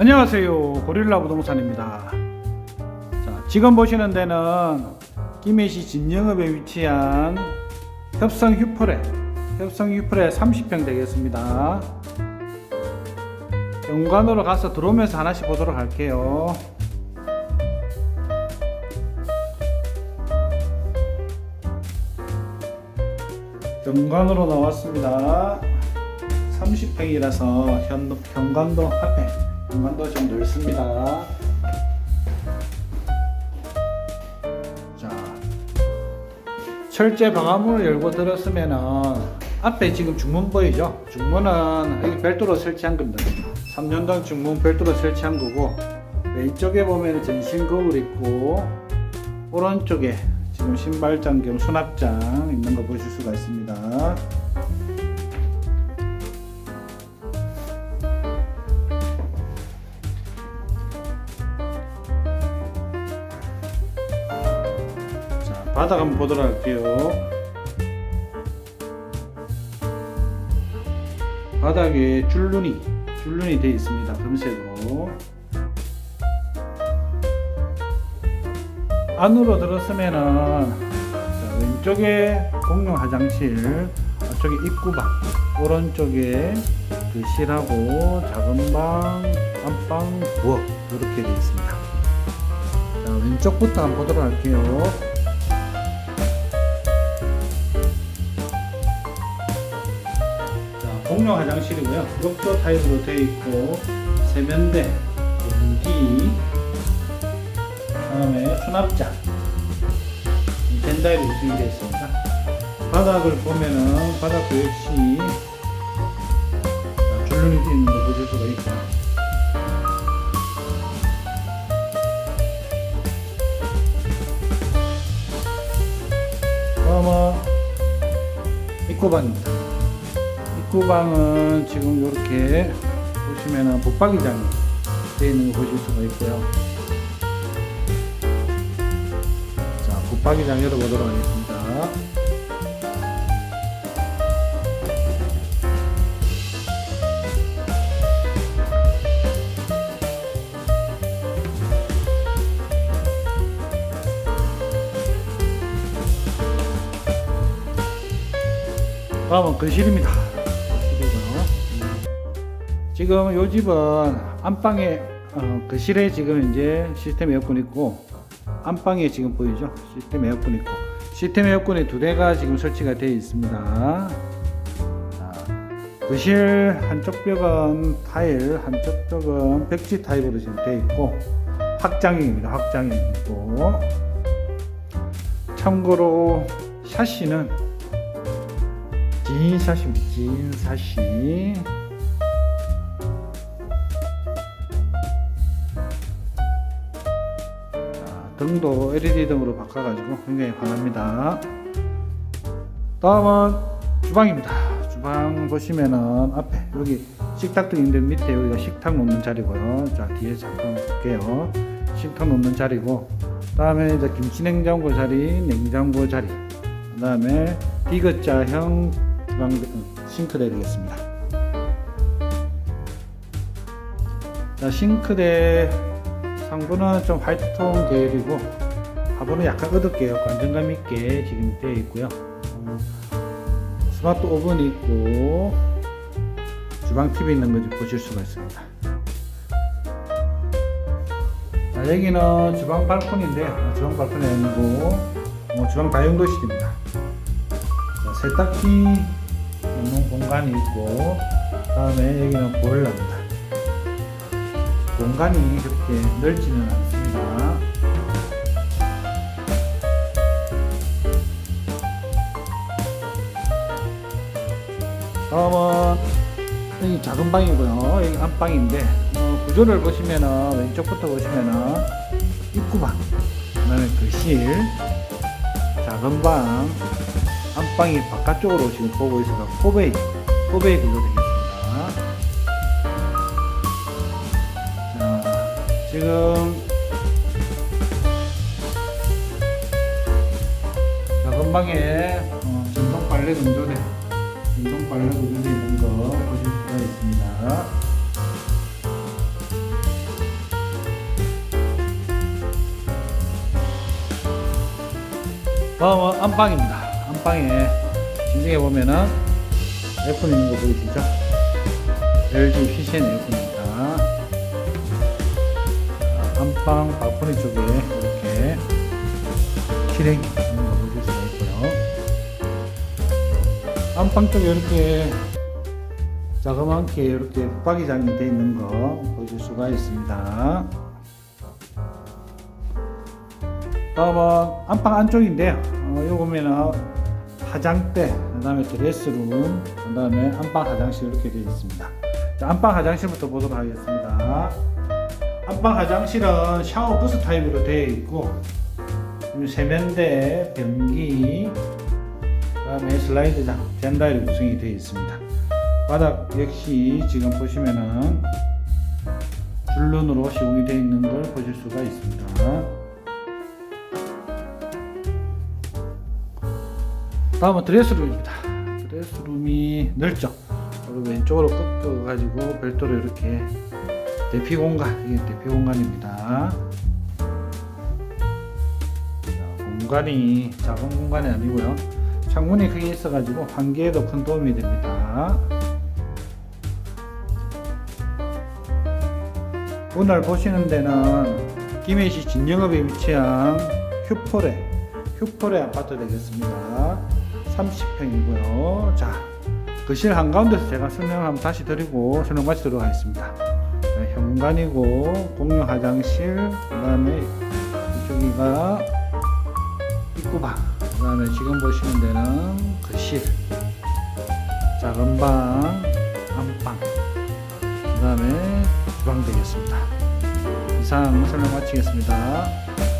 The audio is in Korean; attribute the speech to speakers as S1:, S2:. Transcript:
S1: 안녕하세요. 고릴라 부동산입니다. 자, 지금 보시는 데는 김해시 진영읍에 위치한 협성 휴프레 협성 휴프레 30평 되겠습니다. 연관으로 가서 들어오면서 하나씩 보도록 할게요. 연관으로 나왔습니다. 30평이라서 현, 현관도 앞에 현관도 좀 넓습니다. 자, 철제 방화문을 열고 들었으면은 앞에 지금 중문 보이죠? 중문은 여기 별도로 설치한 겁니다. 3년당 중문 별도로 설치한 거고 왼쪽에 보면 전신 거울 있고 오른쪽에 지금 신발장 겸 수납장 있는 거 보실 수가 있습니다. 바닥 한번 보도록 할게요. 바닥에 줄눈이, 줄눈이 되어 있습니다. 금색으로. 안으로 들어서면은 자, 왼쪽에 공용 화장실, 앞쪽에 입구 방, 오른쪽에 그 실하고 작은 방, 안방, 부엌 이렇게 되어 있습니다. 자, 왼쪽부터 한번 보도록 할게요. 공용 화장실이고요. 욕조 타입으로 되어 있고 세면대, 변기, 다음에 수납장, 젠다이로 구성되어 있습니다. 바닥을 보면은 바닥도 역시 자, 줄눈이 되어 있는 거 보실 수가 있고 다음은 입구방입니다. 입구방은 지금 이렇게 보시면은 붙박이장이 되어 있는 거 보실 수가 있고요. 자, 붙박이장 열어보도록 하겠습니다. 다음은 거실입니다. 지금 요 집은 안방에 어, 거실에 지금 이제 시스템 에어컨 있고 안방에 지금 보이죠? 시스템 에어컨 있고 시스템 에어컨이 두 대가 지금 설치가 되어 있습니다. 자, 거실 한쪽 벽은 타일, 한쪽 벽은 벽지 타입으로 지금 되어 있고 확장형입니다. 확장형이고 참고로 샤시는 진 샷입니다. 진 샷이. 등도 LED 등으로 바꿔가지고 굉장히 환합니다. 다음은 주방입니다. 주방 보시면은 앞에 여기 식탁도 있는데 밑에 여기가 식탁 놓는 자리고요. 자 뒤에 잠깐 볼게요. 식탁 놓는 자리고 다음에 이제 김치 냉장고 자리, 냉장고 자리. 그 다음에 디귿자형 주방 싱크대 되겠습니다. 자, 싱크대 상부는 좀 화이트톤 계열이고 하부는 약간 어둡게 안정감 있게 지금 되어 있고요. 음, 스마트 오븐이 있고 주방 TV 있는 거 보실 수가 있습니다. 자, 여기는 주방 발코니인데 주방 발코니 아니고 어, 주방 다용도실입니다. 자, 세탁기 있는 공간이 있고 다음에 여기는 보일러입니다. 공간이 그렇게 넓지는 않습니다. 다음은 여기 작은 방이고요. 여기 안방인데 어, 구조를 보시면은 왼쪽부터 보시면은 입구방, 그다음에 거실, 작은 방, 안방이 바깥쪽으로 지금 보고 있어서 포베이, 포베이 구조 되겠 지금. 작은 방에 전동 어, 빨래 건조대. 전동 빨래 건조대 있는 거 보실 수가 있습니다. 다음은 안방입니다. 안방에 진정해 보면은 에어컨 있는 거 보이시죠? LG PCN 에어컨. 안방 발코니 쪽에 이렇게 실행 있는 거 보실 수가 있고요. 안방 쪽에 이렇게 자그맣게 이렇게 붙박이장이 되어 있는 거 보실 수가 있습니다. 다음은 안방 안쪽인데요. 어, 요 보면은 화장대, 그 다음에 드레스룸, 그 다음에 안방 화장실 이렇게 되어 있습니다. 자, 안방 화장실부터 보도록 하겠습니다. 안방 화장실은 샤워 부스 타입으로 되어 있고 세면대, 변기, 그다음에 슬라이드장, 젠다일이 구성이 되어 있습니다. 바닥 역시 지금 보시면은 줄눈으로 시공이 되어 있는 걸 보실 수가 있습니다. 다음은 드레스룸입니다. 드레스룸이 넓죠. 그리고 왼쪽으로 꺾어가지고 별도로 이렇게 대피 공간, 이게 대피 공간입니다. 자, 공간이 작은 공간이 아니고요. 창문이 크게 있어가지고 환기에도 큰 도움이 됩니다. 오늘 보시는 데는 김해시 진영읍에 위치한 휴포레 휴포레 아파트 되겠습니다. 30평이고요. 자, 거실 한가운데서 제가 설명 한번 다시 드리고 설명 마치도록 하겠습니다. 네, 현관이고 공용 화장실, 그 다음에 이쪽이가 입구방, 그 다음에 지금 보시는 데는 거실, 작은 방, 안방, 그 다음에 주방 되겠습니다. 이상 설명 마치겠습니다.